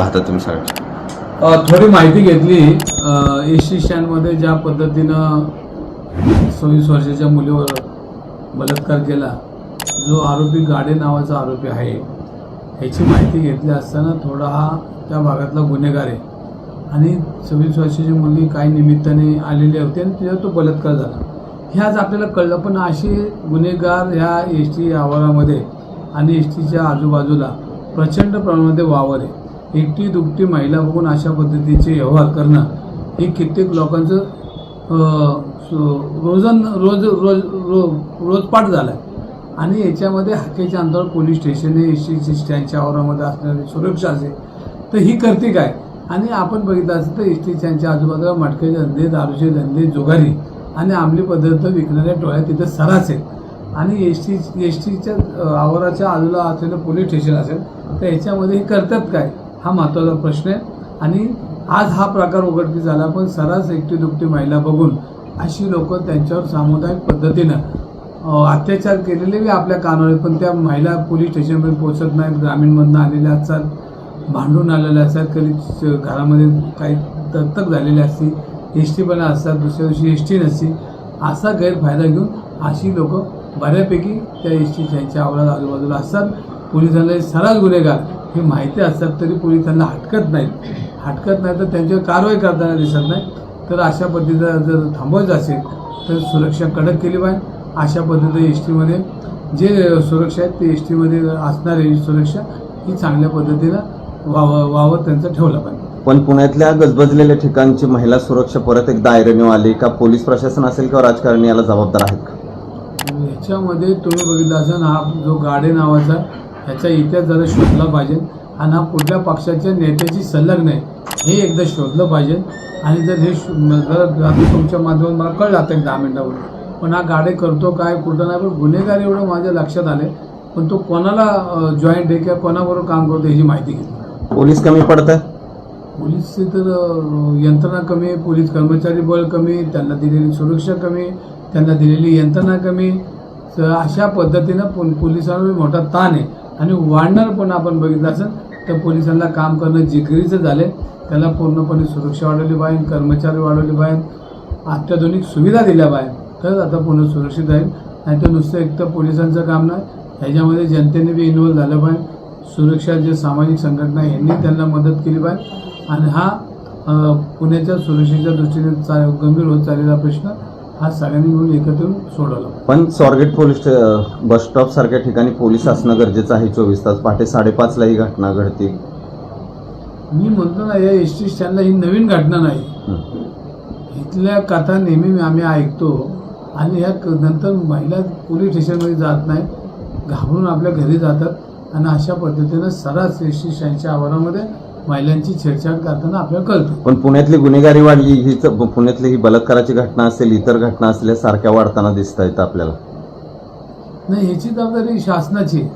पाहता तुम्ही सगळं थोडी माहिती घेतली. एस टी स्टँडमध्ये ज्या पद्धतीनं सव्वीस वर्षाच्या मुलीवर बलात्कार केला जो आरोपी गाडे नावाचा आरोपी आहे ह्याची माहिती घेतली असताना थोडा हा त्या भागातला गुन्हेगार आहे. आणि सव्वीस वर्षाची मुलगी काही निमित्ताने आलेली होती आणि तिच्यावर तो बलात्कार झाला. हे आज आपल्याला कळलं पण असे गुन्हेगार ह्या एस टी आवारामध्ये आणि एस टीच्या आजूबाजूला प्रचंड प्रमाणामध्ये वावर आहे. एकटी दुकटी महिला बघून अशा पद्धतीचे व्यवहार करणं हे कित्येक लोकांचं रोजन रोज रोज रो रोजपाठ झाला आहे आणि याच्यामध्ये हाकेच्या अंतरावर पोलीस स्टेशन आहे एस टी स्टँडच्या आवारामध्ये असणारी सुरक्षा असेल तर ही करते काय? आणि आपण बघितलं असेल तर एस टी स्टँडच्या आजूबाजूला मटके धंदे दारूचे धंदे जुगारी आणि आंबली पदार्थ विकणाऱ्या टोळ्या तिथं सरास आहेत. आणि एस टी एस टीच्या आवाराच्या आजूला असलेलं पोलीस स्टेशन असेल तर याच्यामध्ये हे करतात काय? हा महत्त्वाचा प्रश्न आहे. आणि आज हा प्रकार उघडकीस झाला पण सरास एकटी दुपटी महिला बघून अशी लोक त्यांच्यावर सामुदायिक पद्धतीनं अत्याचार केलेले बी आपल्या कानावर आहेत, पण त्या महिला पोलीस स्टेशनपर्यंत पोहोचत नाहीत ग्रामीणमधनं आलेल्या असतात भांडून आलेल्या असतात. कधी घरामध्ये काही दत्तक झालेली असते एस टी पण असतात दुसऱ्या दिवशी एस टी नसती असा गैरफायदा घेऊन अशी लोक बऱ्यापैकी त्या एस टी त्यांच्या आवडात आजूबाजूला असतात. पोलिसांना हे गुन्हेगार हे माहिती असतात तरी पोलीस त्यांना हटकत नाहीत हटकत नाही तर त्यांच्यावर कारवाई करताना दिसत नाही. तर अशा पद्धतीचं जर थांबवायचं असेल तर सुरक्षा कडक केली पाहिजे. अशा पद्धतीने एस टीमध्ये जे सुरक्षा आहेत ते एस टीमध्ये असणारी सुरक्षा ही चांगल्या पद्धतीनं वाव वावर त्यांचं ठेवलं पाहिजे. पण पुण्यातल्या गजबजलेल्या ठिकाणची महिला सुरक्षा परत एकदा ऐरणीव आली का? पोलीस प्रशासन असेल किंवा राजकारणी याला जबाबदार आहेत का? ह्याच्यामध्ये तुम्ही बघितलं असाल हा जो गाडे नावाचा ह्याचा इतिहास जरा शोधला पाहिजे. आणि हा कुठल्या पक्षाच्या नेत्याची संलग्न आहे. हे एकदा शोधलं पाहिजे. आणि जर हे जर आता तुमच्या माध्यमातून मला कळलं आता एक दहा मिनिटावर पण हा गाडे करतो काय कुठं नाही पण गुन्हेगार एवढं माझ्या लक्षात आले पण तो कोणाला जॉईंट आहे किंवा कोणाबरोबर काम करतो ह्याची माहिती घेतली पोलीस कमी पडत आहे पोलीसची तर यंत्रणा कमी पोलीस कर्मचारी बळ कमी त्यांना दिलेली सुरक्षा कमी त्यांना दिलेली यंत्रणा कमी अशा पद्धतीनं पोलिसांवर मोठा ताण आहे. आणि वाढणार पण आपण बघितलं असेल तर पोलिसांना काम करणं जिगरीचं झाले त्याला पूर्णपणे सुरक्षा वाढवली पाहिजे कर्मचारी वाढवले पाहिजे अत्याधुनिक सुविधा दिल्या पाहिजे. तरच आता पुन्हा सुरक्षित राहील. नाही तर नुसतं एक तर पोलिसांचं काम नाही ह्याच्यामध्ये जनतेने बी इन्व्हॉल्व झालं पाहिजे. सुरक्षा जे सामाजिक संघटना यांनी त्यांना मदत केली पाहिजे. आणि हा पुण्याच्या सुरक्षेच्या दृष्टीने चा गंभीर होत चाललेला प्रश्न हा सगळ्यांनी मिळून एकत्र येऊन सोडवला. पण स्वारगेट पोलीस बस स्टॉप सारख्या ठिकाणी पोलीस असणं गरजेचं आहे चोवीस तास पहाटे साडेपाचला ही घटना घडते मी म्हणतो ना या एस टी स्टँडला ही नवीन घटना नाही. इथल्या कथा नेहमी आम्ही ऐकतो आणि ह्या नंतर महिला पोलीस स्टेशनमध्ये जात नाही घाबरून आपल्या घरी जातात आणि अशा पद्धतीनं सरास एस टी स्टँडच्या आवारामध्ये महिलांची छेडछाड करताना आपल्याला कळतं. पण पुण्यातली गुन्हेगारी वाढली ही च- पुण्यातली ही बलात्काराची घटना असेल इतर घटना असल्या सारख्या वाढताना दिसत आहेत आपल्याला. नाही ह्याची जबाबदारी शासनाची आहे.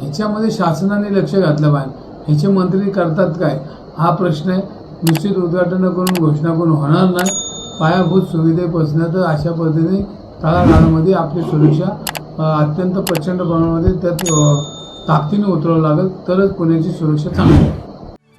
ह्याच्यामध्ये शासनाने लक्ष घातलं पाहिजे. ह्याचे मंत्री करतात काय? हा प्रश्न आहे निश्चित उद्घाटन करून घोषणा करून होणार नाही. पायाभूत सुविधेपासून तर अशा पद्धतीने तळागाळामध्ये आपली सुरक्षा अ, अत्यंत प्रचंड प्रमाणामध्ये त्यात अ, ताकदीने उतरवावं लागेल. तरच पुण्याची सुरक्षा चांगली आहे